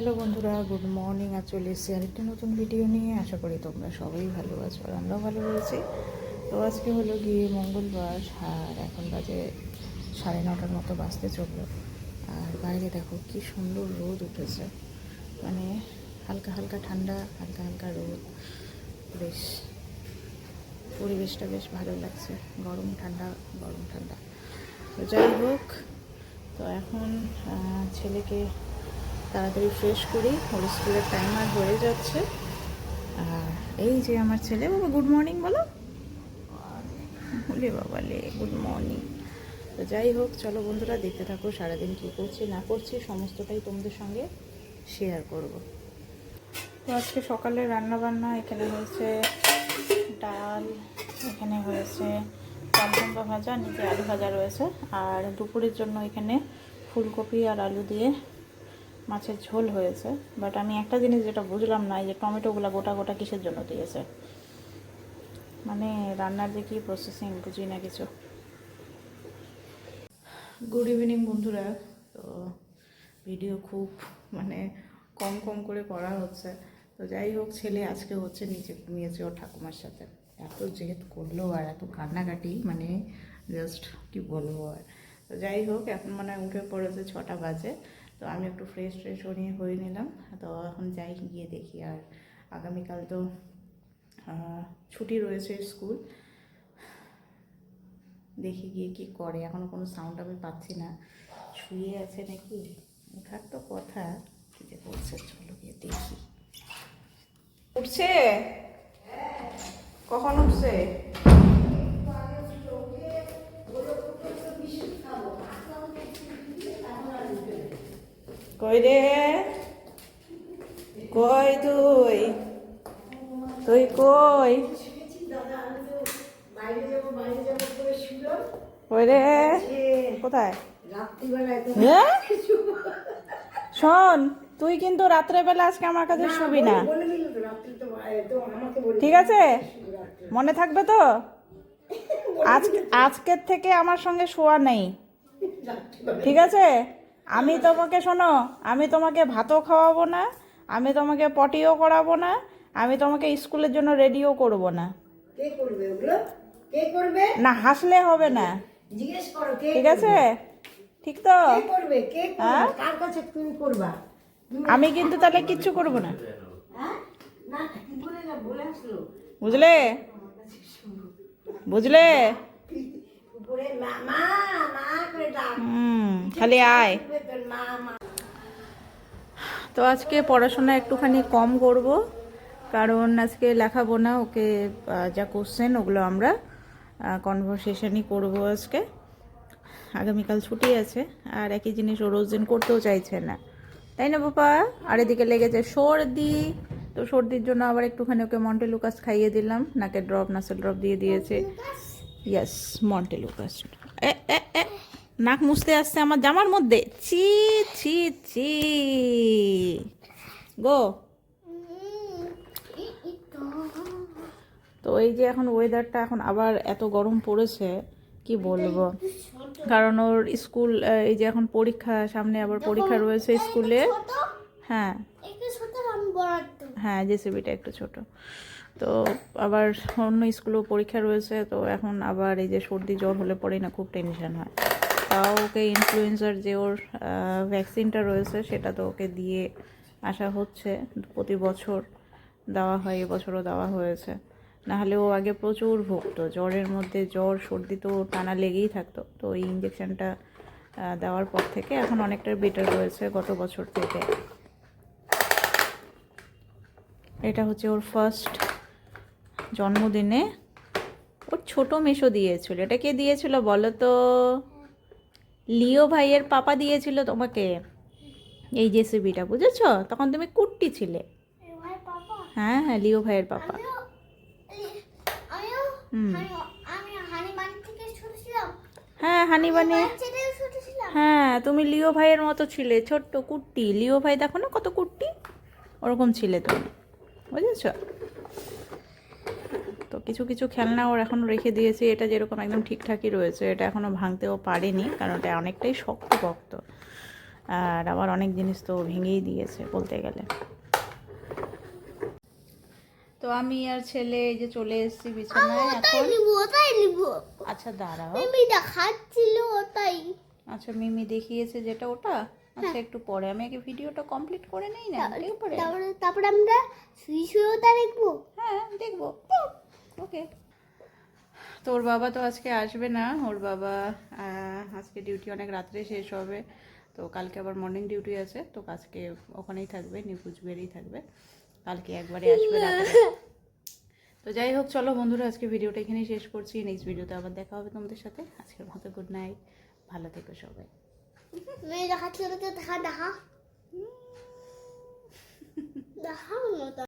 Hello বন্ধুরা, good morning. আর চলে এসেছি আরেকটা নতুন ভিডিও নিয়ে। আশা করি তোমরা সবাই ভালো আছো আর আমরাও ভালো রয়েছি। তো আজকে হলো গিয়ে মঙ্গলবার, আর এখন বাজে সাড়ে নটার মতো, বাজতে চলল। আর বাইরে দেখো কি সুন্দর রোদ উঠেছে। মানে হালকা হালকা ঠান্ডা, হালকা হালকা রোদ। বেশ, পরিবেশটা বেশ ভালো লাগছে। গরম ঠান্ডা গরম ঠান্ডা। তো যাই হোক, তো এখন ছেলেকে তাড়াতাড়ি ফ্রেশ করি। ওর স্কুলের টাইম আর হয়ে যাচ্ছে। আর এই যে আমার ছেলে বাবা গুড মর্নিং বলো। বলে বাবা লে গুড মর্নিং তো যাই হোক, চলো বন্ধুরা, দেখতে থাকো সারাদিন কী করছি, না করছি, সমস্তটাই তোমাদের সঙ্গে শেয়ার করব। তো আজকে সকালে রান্না বান্না এখানে হয়েছে ডাল, এখানে হয়েছে চালকুমড়া ভাজা, নিচে আলু ভাজা রয়েছে। আর দুপুরের জন্য এখানে ফুলকপি আর আলু দিয়ে মাছের ঝোল হয়েছে বাট আমি একটা জিনিস যেটা বুঝলাম না যে টমেটোগুলো গোটা গোটা কিসের জন্য দিয়েছে? মানে রান্নার যে কি প্রসেসিং বুঝি না কিছু? গুড ইভিনিং বন্ধুরা, তো ভিডিও খুব মানে কম কম করে করা হচ্ছে। তো যাই হোক, ছেলে আজকে হচ্ছে নিচে ঘুমিয়েছে ওর ঠাকুমার সাথে। এত জেদ করল আর এত কান্নাকাটি মানে জাস্ট কি বলব আর। তো যাই হোক, এখন মানে উঠে পড়েছে ছটা বাজে। তো আমি একটু ফ্রেশ ট্রেশ নিয়ে হয়ে নিলাম। তো এখন যাই গিয়ে দেখি আর আগামীকাল তো ছুটি রয়েছে স্কুল। দেখি গিয়ে কি করে। এখনও কোনো সাউন্ড আমি পাচ্ছি না। শুয়ে আছে নাকি? ওঠার তো কথা। কি যে করছে? চলো গিয়ে দেখি। উঠছে? কখন উঠছে? কই রে? কই তুই? তুই কই? কই রে? কোথায়? শোন তুই কিন্তু রাত্রেবেলা আজকে আমার কাছে শুবি না। ঠিক আছে? মনে থাকবে তো? আজ আজকের থেকে আমার সঙ্গে শোয়া নেই। ঠিক আছে? আমি তোমাকে শোনো আমি তোমাকে ভাতও খাওয়াবো না আমি তোমাকে পটিও করাবো না আমি তোমাকে স্কুলের জন্য রেডিও করব না। কে করবে ওগুলো? কে করবে? না হাসলে হবে না। জিজ্ঞেস করো কে ঠিক আছে? ঠিক তো? কে করবে? কে হ্যাঁ? করবে কার কাছে তুমি করবা? আমি কিন্তু তাহলে কিচ্ছু করব না। হ্যাঁ? বুঝলে? বুঝলে? হুম খালি আয়। তো আজকে পড়াশোনা একটুখানি কম করব কারণ আজকে লেখাবো না ওকে যা কোশ্চেন ওগুলো আমরা কনভারসেশনই করব আজকে। আগামীকাল ছুটি আছে আর একই জিনিস ও রোজ দিন করতেও চাইছে না। তাই না বাবা আর এদিকে লেগেছে সর্দি তো সর্দির জন্য আবার একটুখানি ওকে মন্টে লুকাস খাইয়ে দিলাম। নাকে ড্রপ নাসেল ড্রপ দিয়ে দিয়েছে। ইয়াস মন্টে লুকাস। এ এ এ নাক মুছতে আসছে আমার জামার মধ্যে। ছি ছি ছি। গো। তো এই যে এখন ওয়েদারটা এখন আবার এত গরম পড়েছে কি বলব? কারণ ওর স্কুল এই যে এখন পরীক্ষা সামনে আবার পরীক্ষা রয়েছে স্কুলে। হ্যাঁ। হ্যাঁ জেসিবিটা একটু ছোট। তো আবার অন্য স্কুলেও পরীক্ষা রয়েছে তো এখন আবার এই যে সর্দি জ্বর হলে পরেই না খুব টেনশন হয়। তাও ওকে ইনফ্লুয়েঞ্জার যে ওর ভ্যাকসিনটা রয়েছে সেটা তো ওকে দিয়ে আসা হচ্ছে। প্রতি বছর দেওয়া হয়, এবছরও দেওয়া হয়েছে। নাহলে ও আগে প্রচুর ভুগতো, জ্বরের মধ্যে জ্বর, সর্দি তো টানা লেগেই থাকতো। তো এই ইঞ্জেকশনটা দেওয়ার পর থেকে এখন অনেকটা বেটার রয়েছে গত বছর থেকে। এটা হচ্ছে ওর ফার্স্ট জন্মদিনে। ওর ছোট মেশো দিয়েছিল। এটা কে দিয়েছিল বলো তো? লিও ভাইয়ের পাপা দিয়েছিল তোমাকে এই জেসিবিটা বুঝেছ? তখন তুমি কুট্টি ছিলে। হ্যাঁ হ্যাঁ লিও ভাইয়ের পাপা। হ্যাঁ হানি বানি বাচ্চাটাও ছোট ছিলাম। হ্যাঁ তুমি লিও ভাইয়ের মতো ছিলে ছোট্ট কুট্টি। লিও ভাই দেখো না কত কুট্টি? ওরকম ছিলে তুমি বুঝেছ? তো কিছু কিছু খেলনা ওর এখনও রেখে দিয়েছি। এটা যেরকম একদম ঠিকঠাকই রয়েছে এটা এখনও ভাঙতেও পারেনি কারণ এটা অনেকটাই শক্ত পক্ত আর আবার অনেক জিনিস তো ভেঙেই দিয়েছে বলতে গেলে। তো আমি আর ছেলে এই যে চলে এসেছি বিছানায় এখন। ওটাই নিব। আচ্ছা দাঁড়াও। মিমি দেখাচ্ছিল ওটাই। আচ্ছা মিমি দেখিয়েছে যেটা ওটা? আচ্ছা একটু পরে। আমি আগে ভিডিওটা কমপ্লিট করে নেই না? তারপরে তারপরে আমরা শুয়ে ওটা দেখব? হ্যাঁ দেখব। ওকে তো ওর বাবা তো আজকে আসবে না, ওর বাবা আজকে ডিউটি অনেক রাত্রে শেষ হবে, তো কালকে আবার মর্নিং ডিউটি আছে, তো আজকে ওখানেই থাকবে নিকুচবিহারেই থাকবে, কালকে একবারে আসবে তো যাই হোক, চলো বন্ধুরা, আজকে ভিডিওটা এখানেই শেষ করছি নেক্সট ভিডিওতে আবার দেখা হবে তোমাদের সাথে, আজকের মতো গুড নাইট ভালো থেকো সবাই। দেখা দেখা।